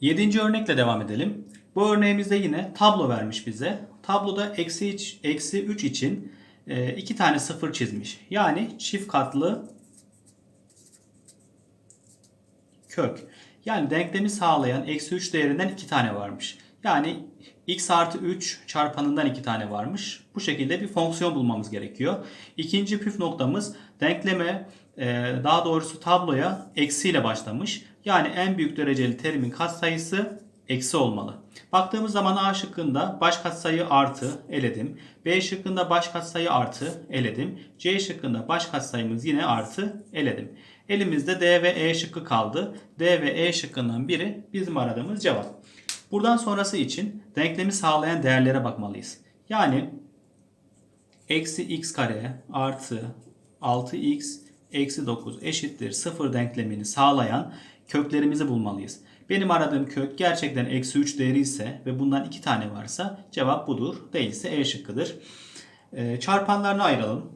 Yedinci örnekle devam edelim. Bu örneğimizde yine tablo vermiş bize. Tabloda eksi, iç- eksi 3 için e, iki tane sıfır çizmiş. Yani çift katlı kök. Yani denklemi sağlayan eksi 3 değerinden 2 tane varmış. Yani x artı 3 çarpanından 2 tane varmış. Bu şekilde bir fonksiyon bulmamız gerekiyor. İkinci püf noktamız denkleme e, daha doğrusu tabloya eksiyle başlamış. Yani en büyük dereceli terimin katsayısı eksi olmalı. Baktığımız zaman A şıkkında baş katsayı artı eledim. B şıkkında baş katsayı artı eledim. C şıkkında baş katsayımız yine artı eledim. Elimizde D ve E şıkkı kaldı. D ve E şıkkından biri bizim aradığımız cevap. Buradan sonrası için denklemi sağlayan değerlere bakmalıyız. Yani eksi x kare artı 6x eksi 9 eşittir 0 denklemini sağlayan köklerimizi bulmalıyız. Benim aradığım kök gerçekten eksi 3 değeri ise ve bundan 2 tane varsa cevap budur. Değilse E şıkkıdır. Ee, çarpanlarını ayıralım.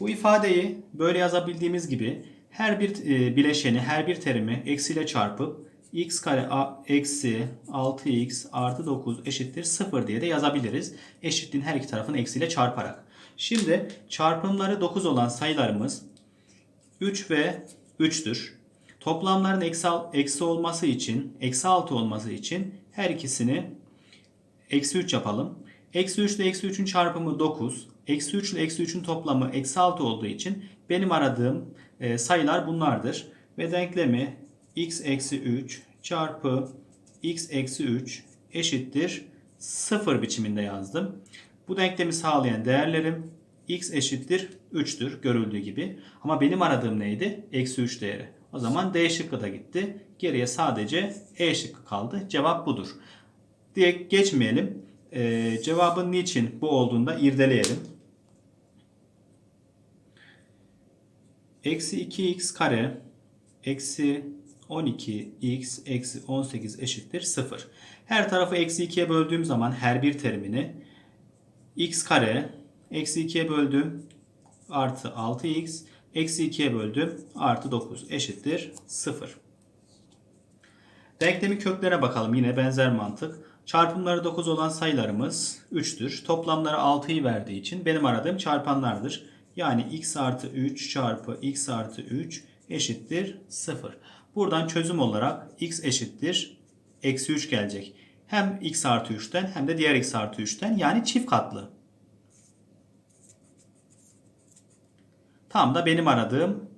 Bu ifadeyi böyle yazabildiğimiz gibi her bir e, bileşeni, her bir terimi eksiyle çarpıp x kare a- eksi 6x artı 9 eşittir 0 diye de yazabiliriz. Eşitliğin her iki tarafını eksiyle çarparak. Şimdi çarpımları 9 olan sayılarımız 3 ve 3'tür. Toplamların eksi, eksi olması için, eksi 6 olması için her ikisini eksi 3 yapalım. Eksi 3 ile eksi 3'ün çarpımı 9. Eksi 3 ile eksi 3'ün toplamı eksi 6 olduğu için benim aradığım e, sayılar bunlardır. Ve denklemi x eksi 3 çarpı x eksi 3 eşittir 0 biçiminde yazdım. Bu denklemi sağlayan değerlerim x eşittir 3'tür görüldüğü gibi. Ama benim aradığım neydi? Eksi 3 değeri. O zaman D şıkkı da gitti. Geriye sadece E şıkkı kaldı. Cevap budur. Diye geçmeyelim. Ee, cevabın niçin bu olduğunda irdeleyelim. Eksi 2x kare eksi 12x eksi 18 eşittir 0. Her tarafı eksi 2'ye böldüğüm zaman her bir terimini x kare eksi 2'ye böldüm artı 6x eksi 2'ye böldüm artı 9 eşittir 0. Denklemin köklerine bakalım yine benzer mantık. Çarpımları 9 olan sayılarımız 3'tür. Toplamları 6'yı verdiği için benim aradığım çarpanlardır. Yani x artı 3 çarpı x artı 3 eşittir 0. Buradan çözüm olarak x eşittir eksi 3 gelecek. Hem x artı 3'ten hem de diğer x artı 3'ten yani çift katlı. Tam da benim aradığım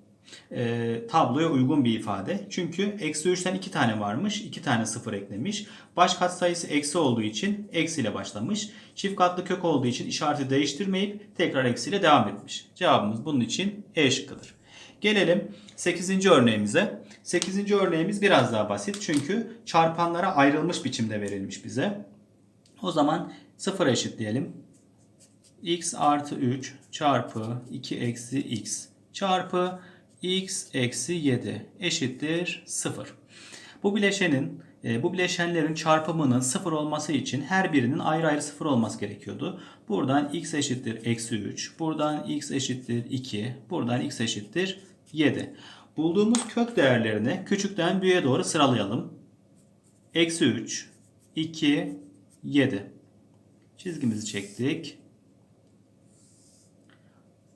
e, tabloya uygun bir ifade. Çünkü eksi 3'ten 2 tane varmış. 2 tane sıfır eklemiş. Baş katsayısı eksi olduğu için eksiyle başlamış. Çift katlı kök olduğu için işareti değiştirmeyip tekrar eksiyle devam etmiş. Cevabımız bunun için E şıkkıdır. Gelelim 8. örneğimize. 8. örneğimiz biraz daha basit. Çünkü çarpanlara ayrılmış biçimde verilmiş bize. O zaman 0 eşitleyelim x artı 3 çarpı 2 eksi x çarpı x eksi 7 eşittir 0. Bu bileşenin e, bu bileşenlerin çarpımının 0 olması için her birinin ayrı ayrı 0 olması gerekiyordu. Buradan x eşittir eksi 3, buradan x eşittir 2, buradan x eşittir 7. Bulduğumuz kök değerlerini küçükten büyüğe doğru sıralayalım. Eksi 3, 2, 7. Çizgimizi çektik.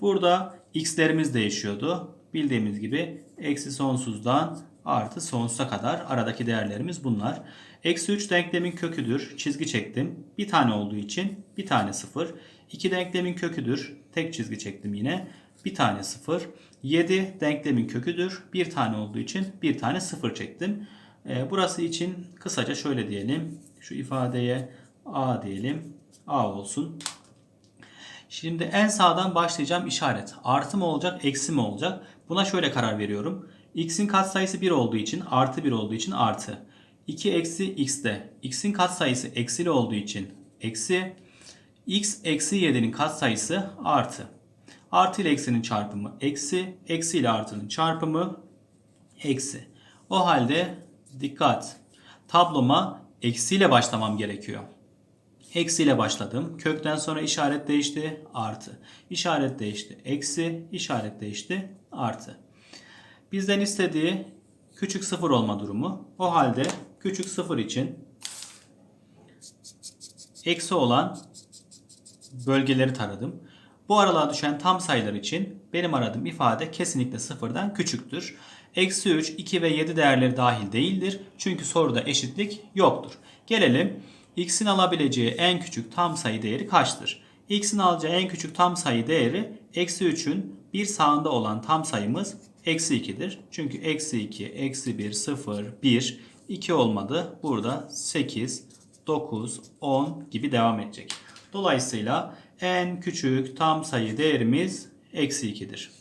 Burada x'lerimiz değişiyordu. Bildiğimiz gibi eksi sonsuzdan artı sonsuza kadar aradaki değerlerimiz bunlar. Eksi 3 denklemin köküdür. Çizgi çektim. Bir tane olduğu için bir tane 0. 2 denklemin köküdür. Tek çizgi çektim yine. Bir tane 0. 7 denklemin köküdür. Bir tane olduğu için bir tane 0 çektim. Ee, burası için kısaca şöyle diyelim. Şu ifadeye a diyelim. a olsun. Şimdi en sağdan başlayacağım işaret. Artı mı olacak, eksi mi olacak? Buna şöyle karar veriyorum. X'in katsayısı 1 olduğu için, artı 1 olduğu için artı. 2 eksi x'de. X'in katsayısı eksili olduğu için eksi. X eksi 7'nin katsayısı artı. Artı ile eksinin çarpımı eksi. Eksi ile artının çarpımı eksi. O halde dikkat. Tabloma eksiyle başlamam gerekiyor. Eksiyle başladım. Kökten sonra işaret değişti. Artı. İşaret değişti. Eksi. işaret değişti. Artı. Bizden istediği küçük sıfır olma durumu. O halde küçük sıfır için eksi olan bölgeleri taradım. Bu aralığa düşen tam sayılar için benim aradığım ifade kesinlikle sıfırdan küçüktür. Eksi 3, 2 ve 7 değerleri dahil değildir. Çünkü soruda eşitlik yoktur. Gelelim x'in alabileceği en küçük tam sayı değeri kaçtır? x'in alacağı en küçük tam sayı değeri eksi 3'ün bir sağında olan tam sayımız eksi 2'dir. Çünkü eksi 2, eksi 1, 0, 1, 2 olmadı. Burada 8, 9, 10 gibi devam edecek. Dolayısıyla en küçük tam sayı değerimiz eksi 2'dir.